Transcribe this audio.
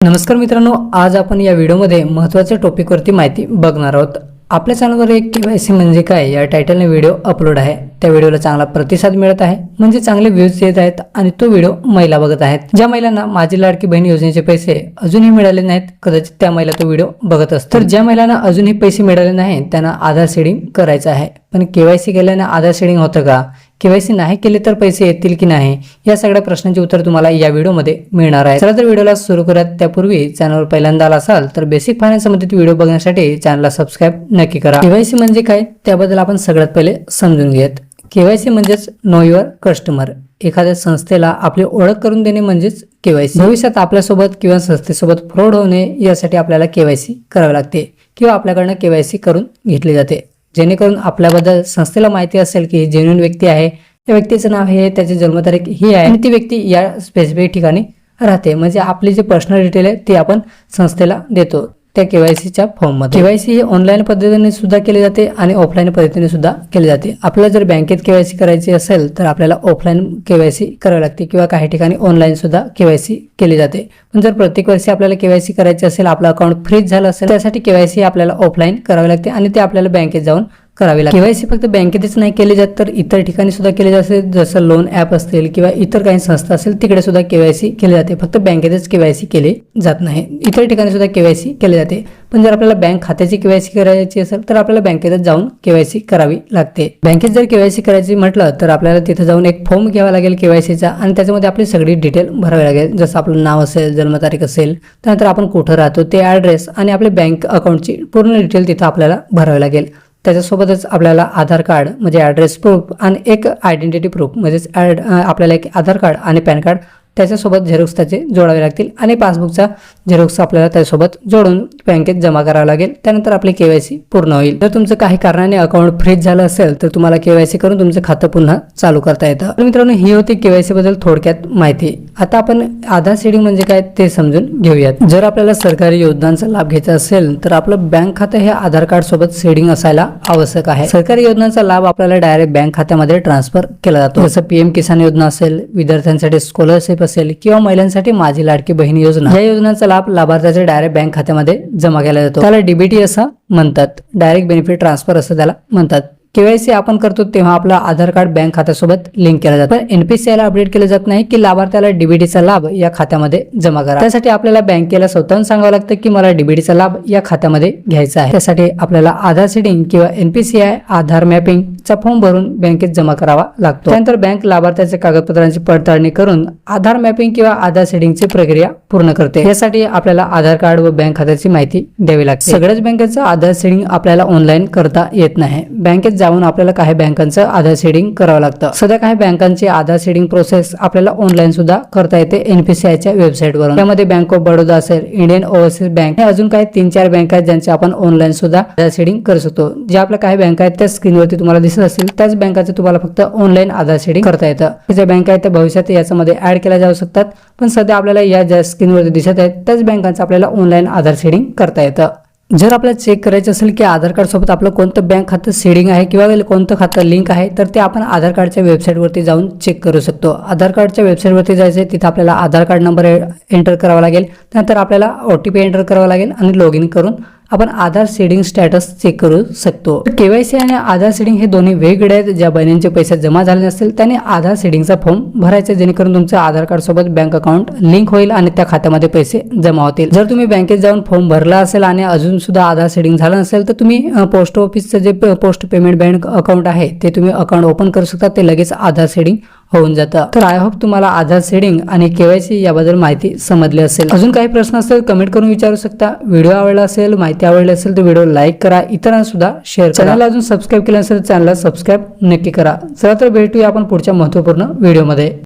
नमस्कार मित्रांनो आज आपण या व्हिडिओमध्ये महत्त्वाच्या टॉपिकवरती माहिती बघणार आहोत. आपल्या चॅनलवर एक के वाय सी म्हणजे काय या टायटलने व्हिडिओ अपलोड आहे. त्या व्हिडिओला चांगला प्रतिसाद मिळत आहे म्हणजे चांगले व्ह्यूज येत आहेत आणि तो व्हिडिओ महिला बघत आहेत. ज्या महिलांना माझी लाडकी बहीण योजनेचे पैसे अजूनही मिळाले नाहीत कदाचित त्या महिला तो व्हिडिओ बघत असतात तर ज्या महिलांना अजूनही पैसे मिळाले नाही त्यांना आधार सेडिंग करायचं आहे. पण केवायसी केल्याने आधार सेडिंग होतं का? केवायसी नाही केले तर पैसे येतील की नाही? या सगळ्या प्रश्नांची उत्तर तुम्हाला या व्हिडिओमध्ये मिळणार आहे. चला तर व्हिडिओला सुरू करूयात. त्यापूर्वी चॅनलवर पहिल्यांदा आला असाल तर बेसिक फायनान्स संबंधित व्हिडिओ बघण्यासाठी चॅनलला सबस्क्राईब नक्की करा. केवायसी म्हणजे काय? त्याबद्दल आपण सगळ्यात पहिले समजून घेत केवायसी म्हणजेच नो युअर कस्टमर एखाद्या संस्थेला आपली ओळख करून देणे म्हणजेच केवायसी भविष्यात आपल्यासोबत किंवा संस्थेसोबत फ्रॉड होणे यासाठी आपल्याला केवायसी करावी लागते किंवा आपल्याकडनं केवायसी करून घेतली जाते. जेणेकरून आपल्याबद्दल संस्थेला माहिती असेल की जेन्युन व्यक्ती आहे. त्या व्यक्तीचं नाव हे त्याची जन्मतारीख ही आहे. आणि ती व्यक्ती या स्पेसिफिक ठिकाणी राहते. म्हणजे आपली जी पर्सनल डिटेल आहे ती आपण संस्थेला देतो. त्या केवायसीच्या फॉर्ममध्ये. केवायसी हे ऑनलाईन पद्धतीने सुद्धा केली जाते आणि ऑफलाईन पद्धतीने सुद्धा केली जाते. आपल्याला जर बँकेत केवायसी करायची असेल तर आपल्याला ऑफलाईन केवायसी करावी लागते किंवा काही ठिकाणी ऑनलाईन सुद्धा केवायसी केली जाते. पण जर प्रत्येक वर्षी आपल्याला केवायसी करायची असेल आपलं अकाउंट फ्रीज झालं असेल त्यासाठी केवायसी आपल्याला ऑफलाईन करावी लागते आणि ते आपल्याला बँकेत जाऊन करावी लागते केवायसी फक्त बँकेतच नाही केली जात तर इतर ठिकाणी सुद्धा केले जाते. जसं लोन ॲप असतील किंवा इतर काही संस्था असेल तिकडे सुद्धा केवायसी केली जाते. फक्त बँकेतच केवायसी केली जात नाही. इतर ठिकाणी सुद्धा केवायसी केली जाते. पण जर आपल्याला बँक खात्याची केवायसी करायची असेल तर आपल्याला बँकेतच जाऊन केवायसी करावी लागते. बँकेत जर केवायसी करायची म्हटलं तर आपल्याला तिथे जाऊन एक फॉर्म घ्यावा लागेल केवायसीचा आणि त्याच्यामध्ये आपली सगळी डिटेल भरावी लागेल. जसं आपलं नाव असेल जन्मतारीख असेल त्यानंतर आपण कुठं राहतो ते ॲड्रेस आणि आपले बँक अकाउंटची पूर्ण डिटेल तिथं आपल्याला भरावी लागेल. त्याच्यासोबतच आपल्याला आधार कार्ड म्हणजे ॲड्रेस प्रूफ आणि एक आयडेंटिटी प्रूफ म्हणजेच ॲड आपल्याला एक आधार कार्ड आणि पॅन कार्ड त्याच्यासोबत झेरॉक्स त्याचे जोडावे लागतील आणि पासबुकचा झेरॉक्स आपल्याला त्यासोबत जोडून बँकेत जमा करावा लागेल. त्यानंतर आपली केवायसी पूर्ण होईल. जर तुमचं काही कारणाने अकाउंट फ्रीज झालं असेल तर तुम्हाला केवायसी करून तुमचं खातं पुन्हा चालू करता येतं. तर मित्रांनो ही होती केवायसी बद्दल थोडक्यात माहिती. आता आपण आधार सेडिंग म्हणजे काय ते समजून घेऊयात. जर आपल्याला सरकारी योजनांचा लाभ घ्यायचा असेल तर आपलं बँक खातं हे आधार कार्ड सोबत सेडिंग असायला आवश्यक आहे. सरकारी योजनांचा लाभ आपल्याला डायरेक्ट बँक खात्यामध्ये ट्रान्सफर केला जातो. जसं पीएम किसान योजना असेल विद्यार्थ्यांसाठी स्कॉलरशिप असेल किंवा महिलांसाठी माझी लाडकी बहीण योजना. या योजनांचा लाभ लाभार्थ्याच्या डायरेक्ट बँक खात्यामध्ये जमा केला जातो. त्याला डीबीटी असं म्हणतात. डायरेक्ट बेनिफिट ट्रान्सफर असं त्याला म्हणतात. केवायसी आपण करतो तेव्हा आपलं आधार कार्ड बँक खात्यासोबत लिंक केलं जातं. पण एनपीसीआयला अपडेट केलं जात नाही की लाभार्थ्याला डीबीडीचा लाभ या खात्यामध्ये जमा करा त्यासाठी आपल्याला बँकेला स्वतःहून सांगावं लागतं की मला डीबीडीचा लाभ या खात्यामध्ये घ्यायचा आहे. त्यासाठी आपल्याला आधार सेटिंग किंवा एनपीसीआय आधार मॅपिंग चा फॉर्म भरून बँकेत जमा करावा लागतो. त्यानंतर बँक लाभार्थ्याच्या कागदपत्रांची पडताळणी करून आधार मॅपिंग किंवा आधार सेटिंगची प्रक्रिया पूर्ण करते. यासाठी आपल्याला आधार कार्ड व बँक खात्याची माहिती द्यावी लागते. सगळ्याच बँकेचं आधार सेटिंग आपल्याला ऑनलाईन करता येत नाही. बँकेत जाऊन आपल्याला काही बँकांचं आधार सेडिंग करावं लागतं. सध्या काही बँकांची आधार सेडिंग प्रोसेस आपल्याला ऑनलाईन सुद्धा करता येते एनपीसीआयच्या वेबसाईटवरून त्यामध्ये बँक ऑफ बडोदा असेल इंडियन ओव्हरसीज बँक हे अजून काही तीन चार बँक आहेत ज्यांचे आपण ऑनलाईन सुद्धा आधार सेडिंग करू शकतो. ज्या आपल्या काही बँक आहेत त्या स्क्रीनवरती तुम्हाला दिसत असतील त्याच बँकाचे तुम्हाला फक्त ऑनलाईन आधार सेडिंग करता येतं. ज्या बँक आहेत त्या भविष्यात याच्यामध्ये ऍड केल्या जाऊ शकतात पण सध्या आपल्याला या ज्या स्क्रीनवरती दिसत आहेत त्याच बँकांचं आपल्याला ऑनलाईन आधार सेडिंग करता येतं. जर आपल्याला चेक करायचं असेल की आधार कार्डसोबत आपलं कोणतं बँक खातं सेडिंग आहे किंवा कोणतं खातं लिंक आहे तर ते आपण आधार कार्डच्या वेबसाईटवरती जाऊन चेक करू शकतो. आधार कार्डच्या वेबसाईटवरती जायचं आहे तिथं आपल्याला आधार कार्ड नंबर एंटर करावा लागेल त्यानंतर आपल्याला ओ टी पी एंटर करावा लागेल आणि लॉग इन करून आपण आधार सेडिंग स्टॅटस चेक करू शकतो. केवायसी आणि आधार सेडिंग हे दोन्ही वेगळे आहेत. ज्या बहिणींचे पैसे जमा झाले नसतील त्याने आधार सेडिंगचा फॉर्म भरायचा जेणेकरून तुमचं आधार कार्ड सोबत बँक अकाउंट लिंक होईल आणि त्या खात्यामध्ये पैसे जमा होतील. जर तुम्ही बँकेत जाऊन फॉर्म भरला असेल आणि अजून सुद्धा आधार सेडिंग झालं नसेल तर तुम्ही पोस्ट ऑफिसचं जे पोस्ट पेमेंट बँक अकाउंट आहे ते तुम्ही अकाउंट ओपन करू शकता. ते लगेच आधार सेडिंग होऊन जातं. तर आय होप तुम्हाला आधार सेडिंग आणि केवायसी याबद्दल माहिती समजली असेल. अजून काही प्रश्न असेल कमेंट करून विचारू शकता. व्हिडिओ आवडला असेल माहिती आवडली असेल तर व्हिडिओ लाईक करा. इतरांना सुद्धा शेअर करा. चॅनलला अजून सबस्क्राईब केलं असेल तर चॅनलला सबस्क्राईब नक्की करा. चला तर भेटूया आपण पुढच्या महत्त्वपूर्ण व्हिडिओमध्ये.